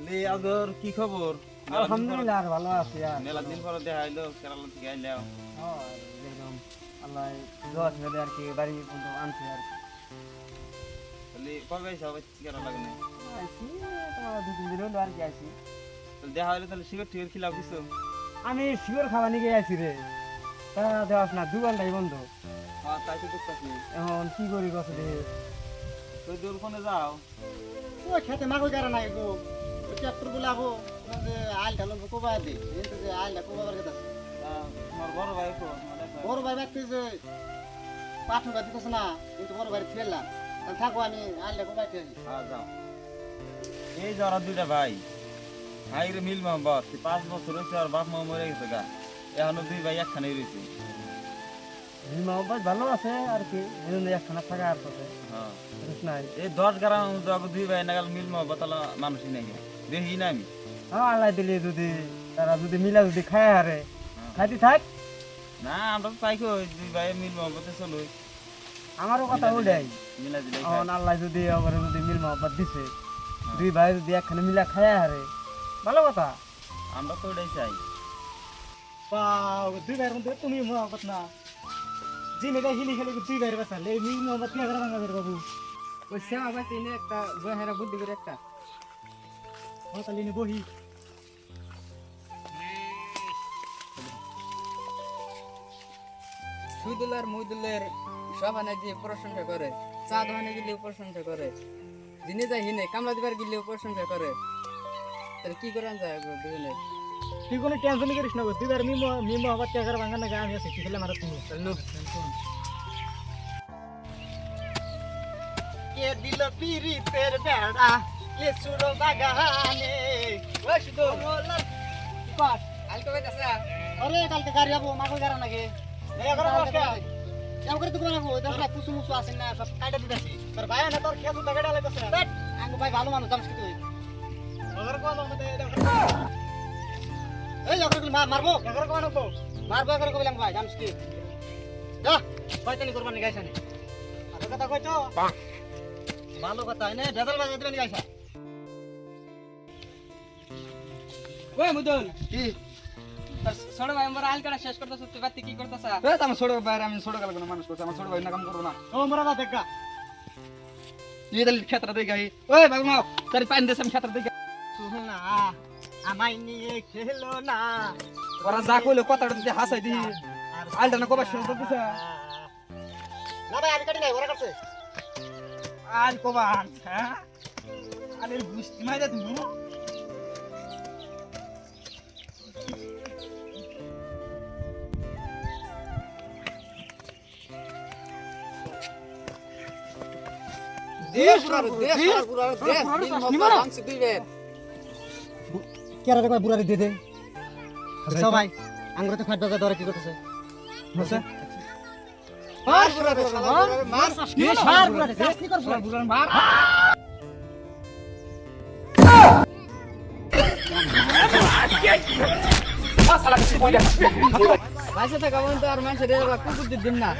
তাহলে আজর কি খবর? আলহামদুলিল্লাহ আর ভালো আছি আর। মেলা দিন পরে দেখা হইল কেরালা থেকে আইলাম হ্যাঁ, যেরকম আল্লাহ দোয়া ছেড়ে আর কি বাড়ি পর্যন্ত আনছে আর তাহলে কবে আইসা হবে কেরালা লাগে না আইছি তোমার দু তিন দিন হলো আর কি আইছি। তাহলে দেখা হইলে তাহলে শিকড় টিকর খিলাও কিছু আমি শিওর খাওয়া নিয়ে আইছি রে। তা দেওয়াস না দু ঘন্টাই বন্ধ। হ্যাঁ তাই তো দেখতেছি। এখন কি করি কত রে তুই দূর ফোনে যাও। ও খেতে মাগো যারা নাই গো ট্রাক্টরগুলো আবো যে আইল ঢালো কোবা দে কিন্তু যে আইলটা কোবা বার কথা আহ, তোমার বড় ভাই তো- বড় ভাই ব্যক্তি যে পাঠক দিতেছ না কিন্তু বড় ভাই ফেললাম। থাকো আমি আইলটা কোবা দিয়ে হ্যাঁ যাও। এই যারা দুইটা ভাই ভাই রে মিল তুই পাঁচ বছর হয়েছে আর বাপ মা মরে গেছে গা। এখনও দুই ভাই একখানে রয়েছে। ভালো আছে আর কি একখানা থাকা আর হ্যাঁ। এই দশ গ্রাম দুই ভাই নাগাল মিল মোহাম্মদ মানুষই নাকি দেখি না আমি হ্যাঁ আল্লাহ দিলে যদি তারা যদি মিলা যদি খায় হারে। খাইতে থাক। না আমরা তো তাই কই দুই ভাই মিল মোহাম্মতে চলো আমারও কথা ওটাই মিলা দিলে এখন আল্লাহ যদি আবার যদি মিল মহব্বত দিছে দুই ভাই যদি একখানে মিলা খায় হারে। ভালো কথা। আমরা তো ওটাই চাই। দুই ভাইয়ের মধ্যে তুমি মহব্বত না। জিনে দেয় হিলি খেলে দুই ভাইয়ের বাসা মিল মহব্বত কে করে বাংলাদেশ বাবু? ওই শ্যামা বাস একটা বুদ্ধি করে একটা। তাহলে নি বহি সুদুল আর মুদুলের সবানে দিয়ে প্রশংসা করে চা দোকানে গেলেও প্রশংসা করে যিনি যায় হিনে কামলা দিবার গেলেও প্রশংসা করে তাহলে কি করে যায় গো দুজনে? তুই কোনো টেনশন করিস না গো দুই ভাইয়ের মিম মিম মহব্বত কে করে বাংলা না আমি আছি কি খেলে মারা তুমি? কে দিল পিরিতের বেড়া? কে সুর বাগানে। ওই মোলার পাট আলতো কইতাছে আরে কালকে গাড়ি যাব মাগো গাড়া নাকি? এই করে বসে কেউ করে তুই বানাবো দেখলা মুসু আসেন না সব কাটা দিতেছি। তোর ভাই না তোর খেত তো গাড়া লাগাইতেছে আঙ্গু ভাই ভালো মানুষ জামস কি তুই? ওগর কোন মতে এই ওগর মারবো? ওগর কোন মারবো ওগর কইলাম ভাই জামস কি? যা কয়তানি করবানি গাইছা নি। আর কথা কইছো? ভালো কথা এনে বেদল বাজাই দিবেন গাইছা। ওই মুদুল কি? ছোট ভাই আমার আল কাটা শেষ করতেছ তুই বাতি কি করতেছ? এ তো আমার ছোট ভাই আমি ছোট কালে কোনো মানুষ করছে আমার ছোট ভাই না কাম করব না। ও মরা দা দেখা এই তাহলে ক্ষেত্রে দেখে আই ওই বাবু মাও তার পানি দেশ আমি ক্ষেত্রে দেখে না আমায় নিয়ে খেলো না। ওরা যা কইলো কথাটা যদি হাসাই দি আলটা না কবার শুনতে দিছে না ভাই আমি কাটি নাই ওরা কাটছে। আল কবার হ্যাঁ? আরে বুঝতে মাইরা তুমি। দেশ আর দেশ আর পুরা দেশ। দিন মত ভাঙছে দুই বের কেরা দেখো বুড়ারে দিয়ে দে। আচ্ছা ভাই। আঙ্গুরে তো ফাট বাজা ধরে কি করতেছে? হচ্ছে মার পুরা দেশ মার কি সার বুড়ারে কাজ কি করছ বুঝান মার। বাইসে থাকা বন্ধু আর মানুষের কুকুর দিন না।